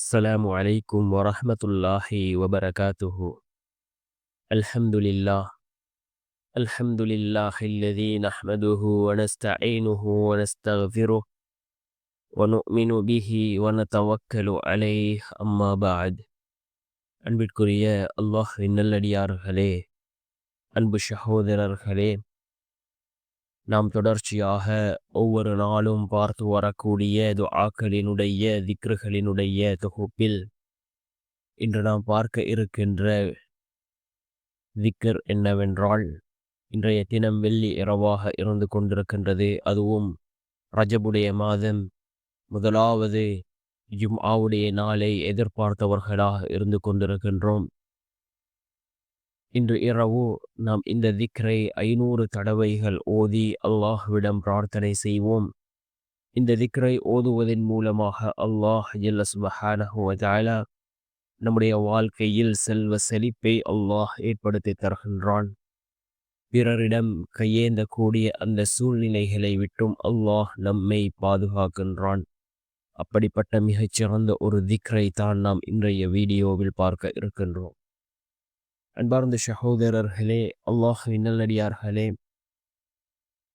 السلام عليكم ورحمة الله وبركاته الحمد لله الحمد لله الذي نحمده ونستعينه ونستغفره ونؤمن به ونتوكل عليه أما بعد அன்பிற்குரிய அல்லாஹ்வின் நல்லடியார்களே அன்பு சகோதரர்களே நாம் தொடர்ச்சியாக ஒவ்வொரு நாளும் பார்த்து வரக்கூடிய துஆக்களினுடைய திக்ருகளினுடைய தொகுப்பில் இன்று நாம் பார்க்க இருக்கின்ற திக்கர் என்னவென்றால் இன்றைய தினம் வெள்ளி இரவாக இருந்து கொண்டிருக்கின்றது. அதுவும் ரஜபுடைய மாதம் முதலாவது ஜும்ஆவுடைய நாளை எதிர்பார்த்தவர்களாக இருந்து கொண்டிருக்கின்றோம். இன்று இரவு நாம் இந்த திக்ரை ஐநூறு தடவைகள் ஓதி அல்லாஹ்விடம் பிரார்த்தனை செய்வோம். இந்த திக்ரை ஓதுவதன் மூலமாக அல்லாஹ் ஜல்லஸ்பஹானஹுவதாலா நம்முடைய வாழ்க்கையில் செல்வ செழிப்பை அல்லாஹ் ஏற்படுத்தி தருகின்றான். பிறரிடம் கையேந்தக்கூடிய அந்த சூழ்நிலைகளை விட்டும் அல்லாஹ் நம்மை பாதுகாக்கின்றான். அப்படிப்பட்ட மிகச்சிறந்த ஒரு திக்ரை தான் நாம் இன்றைய வீடியோவில் பார்க்க இருக்கின்றோம். அன்பார்ந்த சகோதரர்களே அல்லாஹுவின் நல்லடியார்களே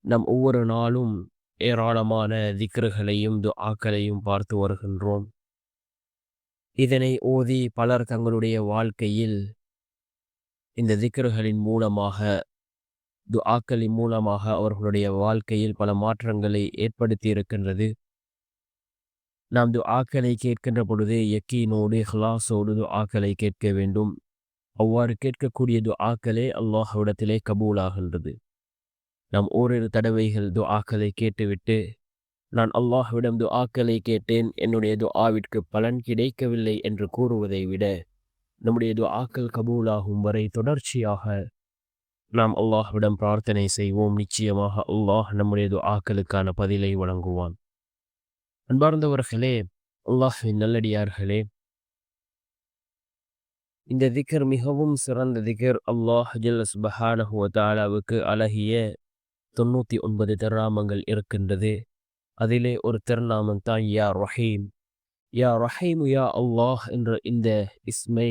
நம் ஒவ்வொரு நாளும் ஏராளமான திக்ருகளையும் துஆக்களையும் பார்த்து வருகின்றோம். இதனை ஓதி பலர் தங்களுடைய வாழ்க்கையில் இந்த திக்ருகளின் மூலமாக துஆக்களின் மூலமாக அவர்களுடைய வாழ்க்கையில் பல மாற்றங்களை ஏற்படுத்தி இருக்கின்றது. நாம் துஆக்களை கேட்கின்ற பொழுது யக்கீனோடு ஹ்லாஸோடு துஆக்களை கேட்க வேண்டும். அவ்வாறு கேட்கக்கூடிய துஆக்களே அல்லாஹ்விடத்திலே கபூலாகின்றது. நாம் ஓரிரு தடவைகள் துஆக்களை கேட்டுவிட்டு நான் அல்லாஹ்விடம் துஆக்களை கேட்டேன் என்னுடைய துஆவிற்கு பலன் கிடைக்கவில்லை என்று கூறுவதை விட நம்முடைய துஆக்கள் கபூலாகும் வரை தொடர்ச்சியாக நாம் அல்லாஹ்விடம் பிரார்த்தனை செய்வோம். நிச்சயமாக அல்லாஹ் நம்முடைய துஆக்களுக்கான பதிலை வழங்குவான். அன்பார்ந்தவர்களே அல்லாஹின் நல்லடியார்களே இந்த திக்கர் மிகவும் சிறந்த திக்கர் அல்லாஹ் ஜல்ல சுபஹானஹு அழகிய தொண்ணூற்றி ஒன்பது திருநாமங்கள் இருக்கின்றது. அதிலே ஒரு திருநாமம் தான் யா ரஹீம். யா ரஹீம் யா அல்லாஹ் என்ற இந்த இஸ்மை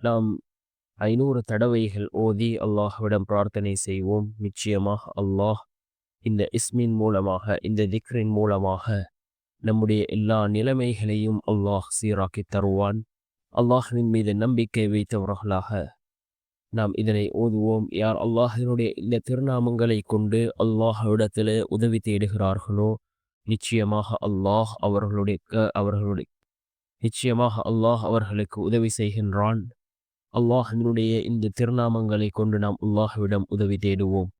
நாம் ஐநூறு தடவைகள் ஓதி அல்லாஹ்விடம் பிரார்த்தனை செய்வோம். நிச்சயமாக அல்லாஹ் இந்த இஸ்மின் மூலமாக இந்த திக்ரின் மூலமாக நம்முடைய எல்லா நிலைமைகளையும் அல்லாஹ் சீராக்கி தருவான். அல்லாஹ்வின் மீது நம்பிக்கை வைத்தவர்களாக நாம் இதனை ஓதுவோம். யார் அல்லாஹினுடைய இந்த திருநாமங்களை கொண்டு அல்லாஹ்விடத்தில் உதவி தேடுகிறார்களோ நிச்சயமாக அல்லாஹ் அவர்களுடைய அவர்களுடைய நிச்சயமாக அல்லாஹ் அவர்களுக்கு உதவி செய்கின்றான். அல்லாஹினுடைய இந்த திருநாமங்களை கொண்டு நாம் அல்லாஹ்விடம் உதவி தேடுவோம்.